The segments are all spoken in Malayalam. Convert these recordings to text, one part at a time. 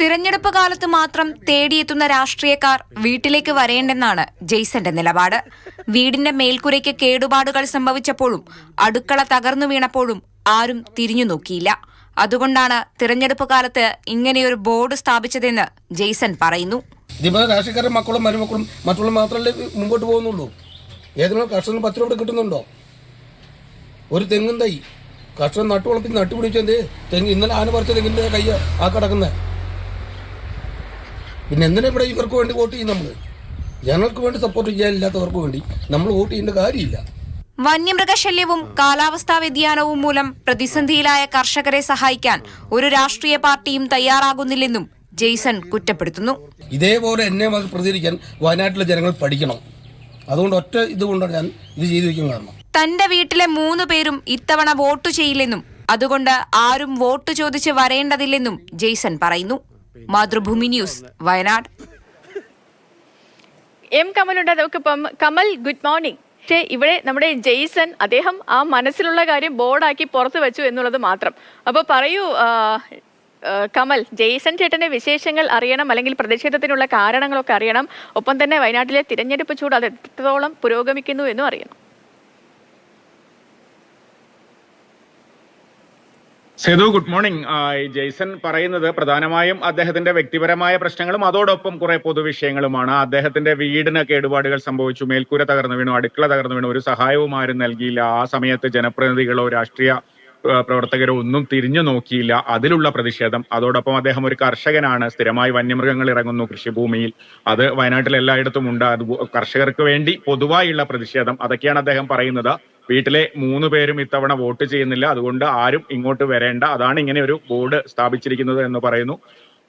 തിരഞ്ഞെടുപ്പ് കാലത്ത് മാത്രം തേടിയെത്തുന്ന രാഷ്ട്രീയക്കാർ വീട്ടിലേക്ക് വരേണ്ടെന്നാണ് ജെയ്സന്റെ നിലപാട്. വീടിന്റെ മേൽക്കുരയ്ക്ക് കേടുപാടുകൾ സംഭവിച്ചപ്പോഴും അടുക്കള തകർന്നു വീണപ്പോഴും ആരും തിരിഞ്ഞു നോക്കിയില്ല. അതുകൊണ്ടാണ് തിരഞ്ഞെടുപ്പ് കാലത്ത് ഇങ്ങനെയൊരു ബോർഡ് സ്ഥാപിച്ചതെന്ന് ജെയ്സൺ പറയുന്നു. ഇതിപ്പോൾ മക്കളും മരുമക്കളും മറ്റുള്ള മാത്രമല്ലേ മുമ്പോട്ട് പോകുന്നുള്ളൂ? ഏതെങ്കിലും കർഷകന് പത്ത് രൂപ കിട്ടുന്നുണ്ടോ? ഒരു തെങ്ങും തൈ. കർഷകൻ നട്ടുവളർത്തി നട്ടുപിടിച്ചെന്ത് തെങ്ങ് ഇന്നലെ ആന പറിച്ച തെങ്ങിന്റെ കൈ ആ കിടക്കുന്നത് പിന്നെ എന്തിനാ ഇവിടെ ഇവർക്ക് വേണ്ടി വോട്ട് ചെയ്യും നമ്മൾ ജനങ്ങൾക്ക് വേണ്ടി സപ്പോർട്ട് ചെയ്യാനില്ലാത്തവർക്ക് വേണ്ടി നമ്മൾ വോട്ട് ചെയ്യേണ്ട കാര്യമില്ല. വന്യമൃഗശല്യവും കാലാവസ്ഥാ വ്യതിയാനവും മൂലം പ്രതിസന്ധിയിലായ കർഷകരെ സഹായിക്കാൻ ഒരു രാഷ്ട്രീയ പാർട്ടിയും തയ്യാറാകുന്നില്ലെന്നും ജെയ്സൺ കുറ്റപ്പെടുത്തുന്നു. ഇതേപോലെ എന്നെ പ്രതികരിക്കാൻ വയനാട്ടിലെ ജനങ്ങൾ പഠിക്കണം. അതുകൊണ്ട് ഒറ്റ ഇതുകൊണ്ടാണ് ഞാൻ ഇത് ചെയ്തു വയ്ക്കാൻ കാരണം. തന്റെ വീട്ടിലെ മൂന്ന് പേരും ഇത്തവണ വോട്ട് ചെയ്യില്ലെന്നും അതുകൊണ്ട് ആരും വോട്ട് ചോദിച്ച് വരേണ്ടതില്ലെന്നും ജെയ്സൺ പറയുന്നു. മാതൃഭൂമി ന്യൂസ് വയനാട്. എം കമലുണ്ട് നമുക്കിപ്പം കമൽ ഗുഡ് മോർണിംഗ്. പക്ഷേ ഇവിടെ നമ്മുടെ ജെയ്സൺ അദ്ദേഹം ആ മനസ്സിലുള്ള കാര്യം ബോർഡാക്കി പുറത്തു വെച്ചു എന്നുള്ളത് മാത്രം. അപ്പോൾ പറയൂ കമൽ ജെയ്സൺ ചേട്ടന്റെ വിശേഷങ്ങൾ അറിയണം അല്ലെങ്കിൽ പ്രതിഷേധത്തിനുള്ള കാരണങ്ങളൊക്കെ അറിയണം. ഒപ്പം തന്നെ വയനാട്ടിലെ തിരഞ്ഞെടുപ്പ് ചൂട് അത് എത്രത്തോളം പുരോഗമിക്കുന്നു എന്നും അറിയണം. സേതു ഗുഡ് മോർണിംഗ് ജെയ്സൺ പറയുന്നത് പ്രധാനമായും അദ്ദേഹത്തിന്റെ വ്യക്തിപരമായ പ്രശ്നങ്ങളും അതോടൊപ്പം കുറെ പൊതുവിഷയങ്ങളുമാണ്. അദ്ദേഹത്തിന്റെ വീടിന് കേടുപാടുകൾ സംഭവിച്ചു. മേൽക്കൂര തകർന്നു വീണു അടുക്കള തകർന്നു വീണു. ഒരു സഹായവും ആരും നൽകിയില്ല. ആ സമയത്ത് ജനപ്രതിനിധികളോ രാഷ്ട്രീയ പ്രവർത്തകരോ ഒന്നും തിരിഞ്ഞു നോക്കിയില്ല. അതിലുള്ള പ്രതിഷേധം. അതോടൊപ്പം അദ്ദേഹം ഒരു കർഷകനാണ്. സ്ഥിരമായി വന്യമൃഗങ്ങൾ ഇറങ്ങുന്നു കൃഷിഭൂമിയിൽ. അത് വയനാട്ടിൽ എല്ലായിടത്തും ഉണ്ട്. അത് കർഷകർക്ക് വേണ്ടി പൊതുവായുള്ള പ്രതിഷേധം. അതൊക്കെയാണ് അദ്ദേഹം പറയുന്നത്. വീട്ടിലെ മൂന്ന് പേരും ഇത്തവണ വോട്ട് ചെയ്യുന്നില്ല. അതുകൊണ്ട് ആരും ഇങ്ങോട്ട് വരേണ്ട. അതാണ് ഇങ്ങനെ ഒരു ബോർഡ് സ്ഥാപിച്ചിരിക്കുന്നത് എന്ന് പറയുന്നു.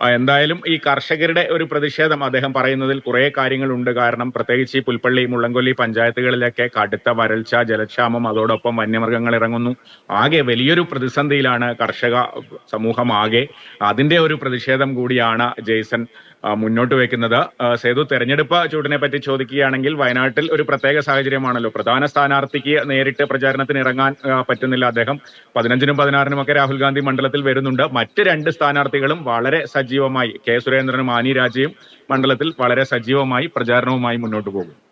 എന്തായാലും ഈ കർഷകരുടെ ഒരു പ്രതിഷേധം അദ്ദേഹം പറയുന്നതിൽ കുറെ കാര്യങ്ങളുണ്ട്. കാരണം പ്രത്യേകിച്ച് ഈ പുൽപ്പള്ളി മുള്ളംകൊല്ലി പഞ്ചായത്തുകളിലൊക്കെ കടുത്ത വരൾച്ച ജലക്ഷാമം അതോടൊപ്പം വന്യമൃഗങ്ങൾ ഇറങ്ങുന്നു. ആകെ വലിയൊരു പ്രതിസന്ധിയിലാണ് കർഷക സമൂഹം ആകെ. അതിന്റെ ഒരു പ്രതിഷേധം കൂടിയാണ് ജെയ്സൺ മുന്നോട്ട് വെക്കുന്നത്. സേതു തെരഞ്ഞെടുപ്പ് ചൂടിനെ പറ്റി ചോദിക്കുകയാണെങ്കിൽ വയനാട്ടിൽ ഒരു പ്രത്യേക സാഹചര്യമാണല്ലോ. പ്രധാന സ്ഥാനാർത്ഥിക്ക് നേരിട്ട് പ്രചാരണത്തിന് ഇറങ്ങാൻ പറ്റുന്നില്ല അദ്ദേഹം. പതിനഞ്ചിനും പതിനാറിനും ഒക്കെ രാഹുൽ ഗാന്ധി മണ്ഡലത്തിൽ വരുന്നുണ്ട്. മറ്റ് രണ്ട് സ്ഥാനാർത്ഥികളും വളരെ സജീവമായി കെ സുരേന്ദ്രനും ആനി രാജയും മണ്ഡലത്തിൽ വളരെ സജീവമായി പ്രചാരണവുമായി മുന്നോട്ട് പോകും